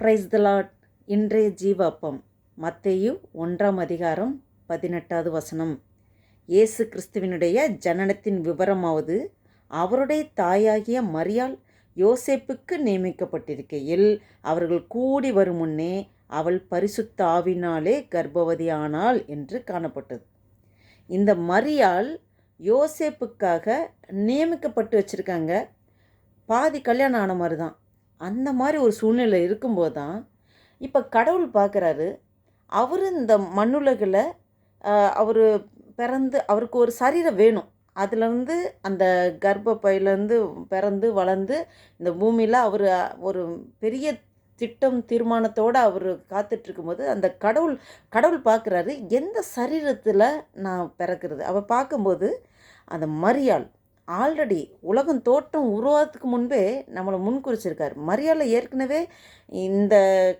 Praise the lot இன்றைய ஜீவாப்பம் மத்தேயு ஒன்றாம் அதிகாரம் பதினெட்டாவது வசனம். இயேசு கிறிஸ்துவினுடைய ஜனனத்தின் விவரமாவது அவருடைய தாயாகிய மரியாள் யோசேப்புக்கு நியமிக்கப்பட்டிருக்கையில் அவர்கள் கூடி வரும் முன்னே அவள் பரிசுத்த ஆவினாலே கர்ப்பவதியானாள் என்று காணப்பட்டது. இந்த மரியாள் யோசேப்புக்காக நியமிக்கப்பட்டு வச்சுருக்காங்க. பாதி கல்யாணம் ஆன மாதிரி தான் அந்த மாதிரி ஒரு சூழ்நிலை இருக்கும்போது தான் இப்போ கடவுள் பார்க்குறாரு அவர் இந்த மண்ணுலகில் அவர் பிறந்து அவருக்கு ஒரு சரீரம் வேணும். அதுலேருந்து அந்த கர்ப்பப்பையிலேருந்து பிறந்து வளர்ந்து இந்த பூமியில் அவர் ஒரு பெரிய திட்டம் தீர்மானத்தோடு அவர் காத்துட்ருக்கும்போது அந்த கடவுள் கடவுள் பார்க்குறாரு எந்த சரீரத்தில் நான் பிறக்கிறது? அவள் பார்க்கும்போது அந்த மரியாள் ஆல்ரெடி உலகம் தோற்றம் உருவாகிறதுக்கு முன்பே நம்மளை முன்குறிச்சிருக்கார். மரியாதை ஏற்கனவே இந்த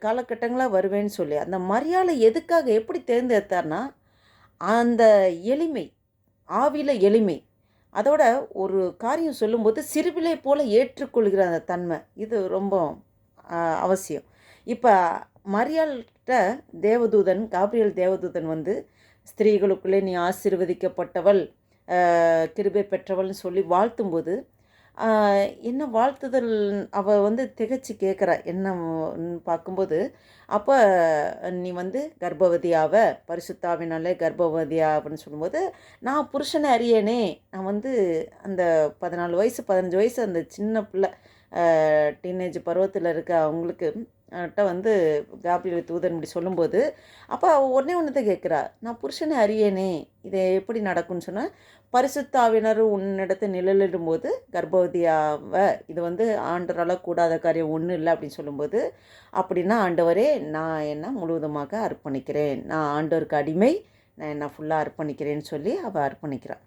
காலகட்டங்களாக வருவேன்னு சொல்லி. அந்த மரியாதை எதுக்காக எப்படி தேர்ந்தெடுத்தார்னா அந்த எளிமை ஆவில எளிமை அதோட ஒரு காரியம் சொல்லும்போது சிறுபிலை போல ஏற்றுக்கொள்கிற அந்த தன்மை இது ரொம்ப அவசியம். இப்போ மரியாள்கிட்ட தேவதூதன் காபிரியல் தேவதூதன் வந்து ஸ்திரீகளுக்குள்ளே நீ ஆசிர்வதிக்கப்பட்டவள் கிருபை பெற்றவள்னு சொல்லி வாழ்த்தும்போது என்ன வாழ்த்துதல் அவள் வந்து திகச்சு கேட்குறா என்ன பார்க்கும்போது அப்போ நீ வந்து கர்ப்பவதியாவ பரிசுத்தாவினாலே கர்ப்பவதியாவன்னு சொல்லும்போது நான் புருஷனை அறியனே. நான் வந்து அந்த பதினாலு வயசு பதினஞ்சு வயசு அந்த சின்ன பிள்ளை டீனேஜ் பருவத்தில் இருக்க அவங்களுக்கு ட்ட வந்து காபிரியல் தூதன் இப்படி சொல்லும்போது அப்போ உடனே ஒன்று தான் கேட்குறா நான் புருஷனை அறியேனே இதை எப்படி நடக்கும்னு சொன்னால் பரிசுத்தாவினர் உன்னிடத்து நிழலிடும் போது கர்ப்பவதியாவ இது வந்து ஆண்டரால் கூடாத காரியம் ஒன்றும் இல்லை அப்படின்னு சொல்லும்போது அப்படின்னா ஆண்டவரே நான் என்ன முழுவதுமாக அர்ப்பணிக்கிறேன் நான் ஆண்டவருக்கு அடிமை நான் என்ன ஃபுல்லாக அர்ப்பணிக்கிறேன்னு சொல்லி அவள் அர்ப்பணிக்கிறாள்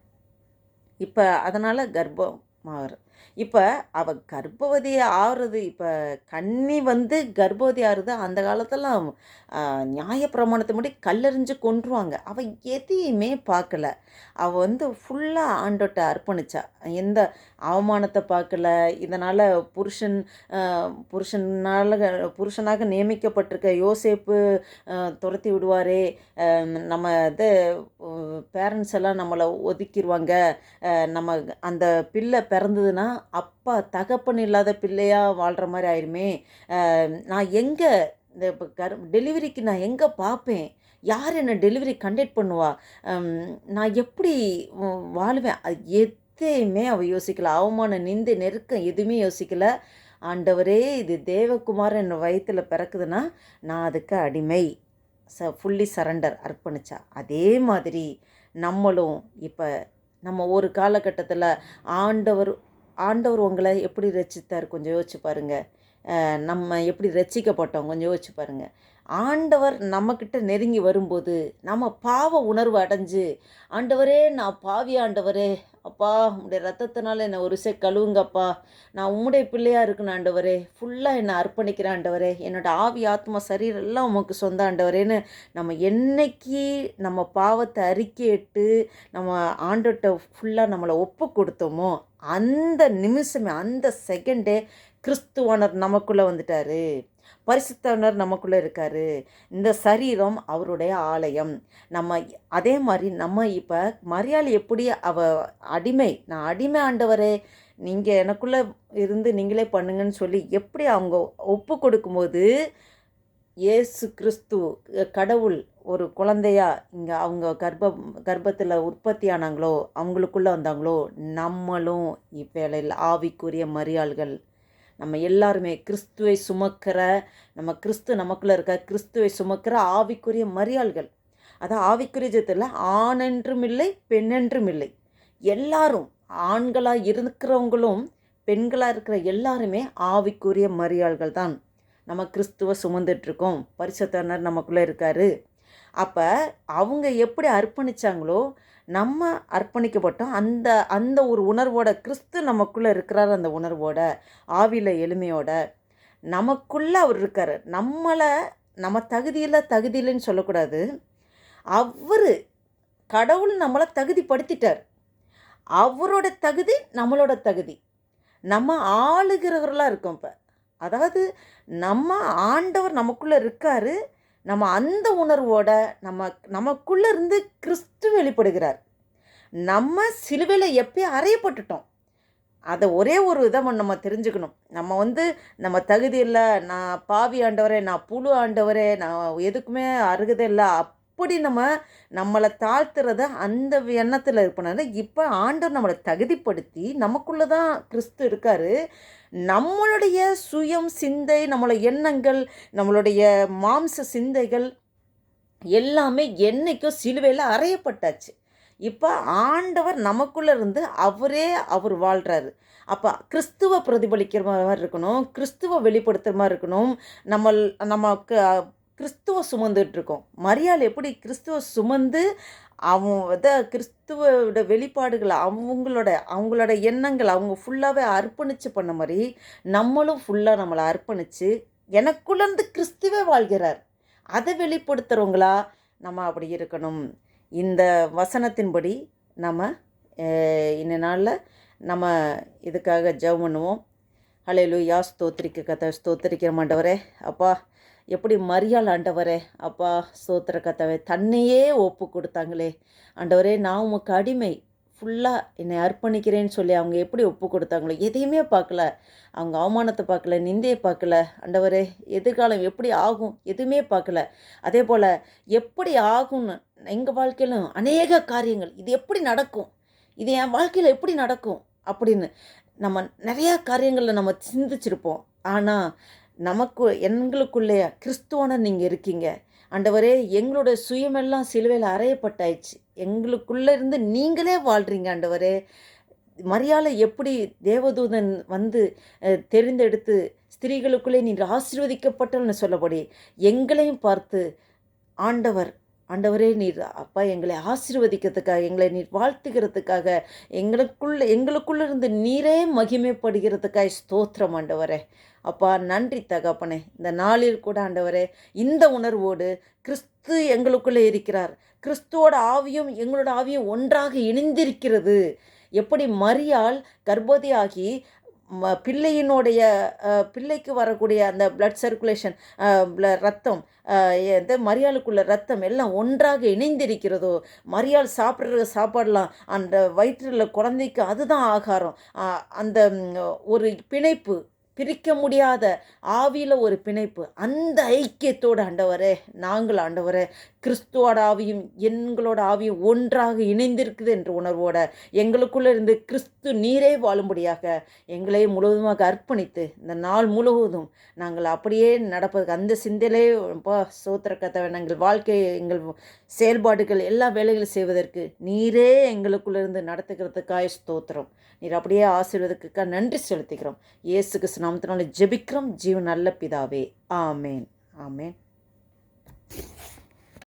இப்போ அதனால் கர்ப்பம் மாறு இப்போ அவள் கர்ப்பவதி ஆறுறது இப்போ கண்ணி வந்து கர்ப்பவதி ஆறுது அந்த காலத்தெல்லாம் நியாயப்பிரமாணத்தை முடி கல்லறிஞ்சு கொன்றுவாங்க. அவள் எதையுமே பார்க்கல. அவள் வந்து ஃபுல்லாக ஆண்டோட்ட அர்ப்பணிச்சா. எந்த அவமானத்தை பார்க்கல. இதனால் புருஷன் புருஷனால் புருஷனாக நியமிக்கப்பட்டிருக்க யோசேப்பு துரத்தி விடுவாரே. நம்ம இது பேரண்ட்ஸ் எல்லாம் நம்மளை ஒதுக்கிடுவாங்க நம்ம அந்த பிள்ளை பிறந்ததுன்னா அப்பா தகப்பன் இல்லாத பிள்ளையாக வாழ்கிற மாதிரி ஆயிருமே. நான் எங்கே இந்த இப்போ டெலிவரிக்கு நான் எங்கே பார்ப்பேன் யார் என்னை டெலிவரி கண்டக்ட் பண்ணுவா? நான் எப்படி வாழ்வேன்? அது எதையுமே அவள் யோசிக்கலை. அவமான நிந்து நெருக்கம் எதுவுமே யோசிக்கலை. ஆண்டவரே இது தேவகுமார் என் வயிற்றில் பிறக்குதுன்னா நான் அதுக்கு அடிமை. ச ஃபுல்லி சரண்டர் அர்ப்பணிச்சா. அதே மாதிரி நம்மளும் இப்போ நம்ம ஒரு காலகட்டத்தில் ஆண்டவர் ஆண்டவர் உங்களை எப்படி ரசித்தார் கொஞ்சம் யோசிச்சு பாருங்கள் நம்ம எப்படி ரசிக்கப்பட்டோம் கொஞ்சம் யோசிச்சு பாருங்கள் ஆண்டவர் நம்மக்கிட்ட நெருங்கி வரும்போது நம்ம பாவ உணர்வு அடைஞ்சு ஆண்டவரே நான் பாவி ஆண்டவரே அப்பா உங்களுடைய ரத்தத்தினால என்னை ஒரு சே கழுவுங்கப்பா. நான் உம்முடைய பிள்ளையாக இருக்கணும் ஆண்டவரே. ஃபுல்லாக என்னை அர்ப்பணிக்கிறேன் ஆண்டவரே. என்னோடய ஆவி ஆத்மா சரீரம் எல்லாம் உமக்கு சொந்த ஆண்டவரேன்னு நம்ம என்னைக்கு நம்ம பாவத்தை அறிக்கையிட்டு நம்ம ஆண்டோட்ட ஃபுல்லாக நம்மளை ஒப்பு கொடுத்தோமோ அந்த நிமிஷமே அந்த செகண்டே கிறிஸ்துவனர் நமக்குள்ளே வந்துட்டார். பரிசுத்தவனர் நமக்குள்ளே இருக்கார். இந்த சரீரம் அவருடைய ஆலயம். நம்ம அதே மாதிரி நம்ம இப்போ மரியாள் எப்படி அவ அடிமை? நான் அடிமை ஆண்டவரே நீங்கள் எனக்குள்ளே இருந்து நீங்களே பண்ணுங்கன்னு சொல்லி எப்படி அவங்க ஒப்பு கொடுக்கும்போது இயேசு கிறிஸ்து கடவுள் ஒரு குழந்தையா இங்கே அவங்க கர்ப்ப கர்ப்பத்தில் உற்பத்தி ஆனாங்களோ அவங்களுக்குள்ளே வந்தாங்களோ நம்மளும் இவ்வேளையில் ஆவிக்குரிய மரியாள்கள் நம்ம எல்லாருமே கிறிஸ்துவை சுமக்கிற நம்ம கிறிஸ்து நமக்குள்ளே இருக்க கிறிஸ்துவை சுமக்கிற ஆவிக்குரிய மரியாள்கள். அதான் ஆவிக்குரிய ஜத்தில் ஆணென்றும் இல்லை பெண்ணென்றும் இல்லை. எல்லாரும் ஆண்களாக இருக்கிறவங்களும் பெண்களாக இருக்கிற எல்லாருமே ஆவிக்குரிய மரியாள்கள் தான். நம்ம கிறிஸ்துவ சுமந்துட்டுருக்கோம் பரிசுத்தனர் நமக்குள்ளே இருக்கார். அப்போ அவங்க எப்படி அர்ப்பணித்தாங்களோ நம்ம அர்ப்பணிக்கப்பட்டோம். அந்த அந்த ஒரு உணர்வோட கிறிஸ்து நமக்குள்ளே இருக்கிறார் அந்த உணர்வோட ஆவியில் எளிமையோட. நமக்குள்ளே அவர் இருக்கார். நம்மளை நம்ம தகுதியில் தகுதியில்லைன்னு சொல்லக்கூடாது. அவர் கடவுள் நம்மளை தகுதிப்படுத்திட்டார். அவரோட தகுதி நம்மளோட தகுதி. நம்ம ஆளுகிறவர்களாக இருக்கோம் இப்போ. அதாவது நம்ம ஆண்டவர் நமக்குள்ளே இருக்காரு. நம்ம அந்த உணர்வோட நம்ம நமக்குள்ளே இருந்து கிறிஸ்து வெளிப்படுகிறார். நம்ம சிலுவையில் எப்பயும் அறையப்பட்டுட்டோம். அதை ஒரே ஒரு இதை நம்ம தெரிஞ்சுக்கணும். நம்ம வந்து நம்ம தகுதி இல்லை நான் பாவி ஆண்டவரே நான் புழு ஆண்டவரே நான் எதுக்குமே அருகதை இல்லை அப்படி நம்ம நம்மளை தாழ்த்துறத அந்த எண்ணத்தில் இருப்பனால இப்போ ஆண்டவர் நம்மளை தகுதிப்படுத்தி நமக்குள்ளே தான் கிறிஸ்து இருக்கார். நம்மளுடைய சுயம் சிந்தை நம்மளோட எண்ணங்கள் நம்மளுடைய மாம்ச சிந்தைகள் எல்லாமே என்னைக்கும் சிலுவையில் அறையப்பட்டாச்சு. இப்போ ஆண்டவர் நமக்குள்ளே இருந்து அவரே அவர் வாழ்கிறாரு அப்போ கிறிஸ்துவ பிரதிபலிக்கிற மாதிரி இருக்கணும் கிறிஸ்துவ வெளிப்படுத்துகிற மாதிரி இருக்கணும். நம்ம நமக்கு கிறிஸ்துவ சுமந்துட்டு இருக்கோம். மரியாள் எப்படி கிறிஸ்துவ சுமந்து அவன் இதை கிறிஸ்துவோட வெளிப்பாடுகளை அவங்களோட அவங்களோட எண்ணங்கள் அவங்க ஃபுல்லாகவே அர்ப்பணித்து பண்ண மாதிரி நம்மளும் ஃபுல்லாக நம்மளை அர்ப்பணித்து எனக்குள்ளேருந்து கிறிஸ்துவே வாழ்கிறார். அதை வெளிப்படுத்துகிறவங்களா நம்ம அப்படி இருக்கணும். இந்த வசனத்தின்படி நம்ம இன்ன நாளில் நம்ம இதுக்காக ஜெபம் பண்ணுவோம். ஹலையிலு யா ஸ்தோத்திரிக்க கதை ஸ்தோத்திரிக்கிற மாண்டவரே அப்பா எப்படி மரியாள் ஆண்டவரே அப்பா சோத்திர கத்தவை தன்னையே ஒப்பு கொடுத்தாங்களே. ஆண்டவரே நான் உமக்கு அடிமை. ஃபுல்லாக என்னை அர்ப்பணிக்கிறேன்னு சொல்லி அவங்க எப்படி ஒப்பு கொடுத்தாங்களோ எதையுமே பார்க்கல. அவங்க அவமானத்தை பார்க்கல நிந்தையை பார்க்கல. ஆண்டவரே எதிர்காலம் எப்படி ஆகும் எதுவுமே பார்க்கல. அதே போல் எப்படி ஆகும்னு எங்கள் வாழ்க்கையிலும் அநேக காரியங்கள் இது எப்படி நடக்கும் இது என் வாழ்க்கையில் எப்படி நடக்கும் அப்படின்னு நம்ம நிறையா காரியங்களில் நம்ம சிந்திச்சிருப்போம். ஆனால் நமக்கு எங்களுக்குள்ளே கிறிஸ்துவன நீங்கள் இருக்கீங்க. ஆண்டவரே எங்களோட சுயமெல்லாம் சிலுவையில் அறையப்பட்டாயிடுச்சு எங்களுக்குள்ளே இருந்து நீங்களே வாழ்கிறீங்க ஆண்டவரே. மரியாதை எப்படி தேவதூதன் வந்து தெரிந்தெடுத்து ஸ்திரீகளுக்குள்ளே நீங்கள் ஆசீர்வதிக்கப்பட்டன்னு சொல்லப்படி எங்களையும் பார்த்து ஆண்டவர் ஆண்டவரே நீர் அப்பா எங்களை ஆசீர்வதிக்கிறதுக்காக எங்களை நீர் வாழ்த்துகிறதுக்காக எங்களுக்குள்ள எங்களுக்குள்ள இருந்து நீரே மகிமைப்படுகிறதுக்காக ஸ்தோத்திரம் ஆண்டவரே. அப்பா நன்றி தகப்பனே. இந்த நாளில் கூட ஆண்டவரே இந்த உணர்வோடு கிறிஸ்து எங்களுக்குள்ளே இருக்கிறார். கிறிஸ்துவோட ஆவியும் எங்களோட ஆவியும் ஒன்றாக இணைந்திருக்கிறது. எப்படி மரியால் கர்ப்பதியாகி ம பிள்ளையினுடைய பிள்ளைக்கு வரக்கூடிய அந்த பிளட் சர்க்குலேஷன் ரத்தம் இந்த மரியாளுக்குள்ள ரத்தம் எல்லாம் ஒன்றாக இணைந்திருக்கிறதோ மரியாள் சாப்பிட்ற சாப்பாடலாம் அந்த வயிற்றில் குழந்தைக்கு அதுதான் ஆகாரம். அந்த ஒரு பிணைப்பு பிரிக்க முடியாத ஆவியில் ஒரு பிணைப்பு. அந்த ஐக்கியத்தோடு ஆண்டவரே நாங்கள் ஆண்டவரே கிறிஸ்துவோட ஆவியும் எங்களோட ஆவியும் ஒன்றாக இணைந்திருக்குது என்ற உணர்வோட எங்களுக்குள்ளே இருந்து கிறிஸ்து நீரே வாழும்படியாக எங்களை முழுவதுமாக அர்ப்பணித்து இந்த நாள் முழுவதும் நாங்கள் அப்படியே நடப்பதுக்கு அந்த சிந்தையிலே சோத்திர கதை எங்கள் வாழ்க்கை எங்கள் செயல்பாடுகள் எல்லா வேலைகளும் செய்வதற்கு நீரே எங்களுக்குள்ளேருந்து நடத்துகிறதுக்காக ஸ்தோத்திரம். நீர் அப்படியே ஆசீர்வதற்காக நன்றி செலுத்திக்கிறோம். இயேசுக்கு நாமத்தினால ஜெபிக்கிறோம். ஜீவன் நல்ல பிதாவே. ஆமேன். ஆமேன்.